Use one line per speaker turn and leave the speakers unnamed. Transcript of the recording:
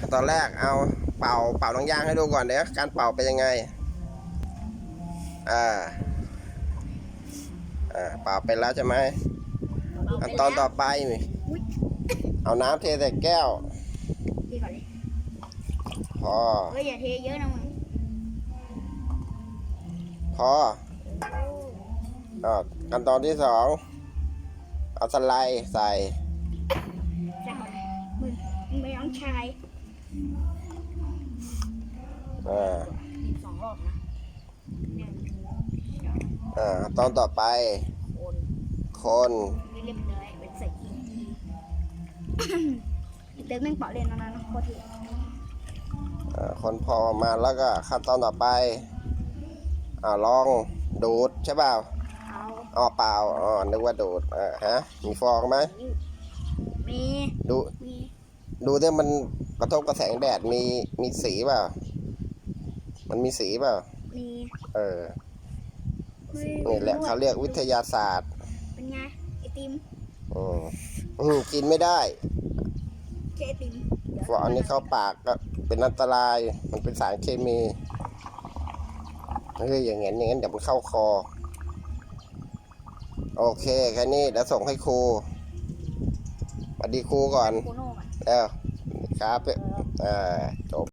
ขั้นตอนแรกเอาเป่าเป่าน้ำยางให้ดูก่อนเดี๋ยวการเป่าเป็นยังไงอ่าอ่าเป่าไปแล้วใช่ไหมขั้นตอนต่อไปนี่เอาน้ำเทใส่แก้ว
ดีก่อนเลย
พอ
เฮ้ยอย่าเทเยอะนะมึง
พออ่าขั้นตอนที่สองเอาสไลด์ใส่
จังเลยมึงมึงไม่ต้องชาย
อ่า
บีบสองรอบนะหนึ่งสอง
อ่าตอนต่อไป
โอน
คน
ไม่เรียบร้อยเป็นใส่กีกีเติมแม่งเป่าเล่นแล้วนะเนาะโคตรเท่
อ่าคนพอประมาณแล้วก็ขั้นตอนต่อไปอ่าลองดูดใช่เปล่า
เอา
อ๋อเปล่าอ๋อนึกว่าดูดอ่าฮะมีฟองไหม
มี
ดู
มี
ดูที่มันกระทบกับแสงแดดมีมีสีเปล่า มันมีสีเปล่า
มี
เออ
เฮ้ย
นี่แหละเขาเรียกวิทยาศาสตร์
เป็นไงไอติม
อืมอืมกินไม่ได้
แค่ไอติมดี๋ยว
เพราะอันนี้เข้าปากก็เป็นอันตราย มันเป็นสารเคมีเฮ้ยอย่างงั้นอย่างงั้นเดี๋ยวมันเข้าคอ โอเคแค่นี้เดี๋ยวส่งให้ครู สวัสดีครูก่อน
โคโน่ก่อน
เอ้าครับ
เออ
อ่าจบ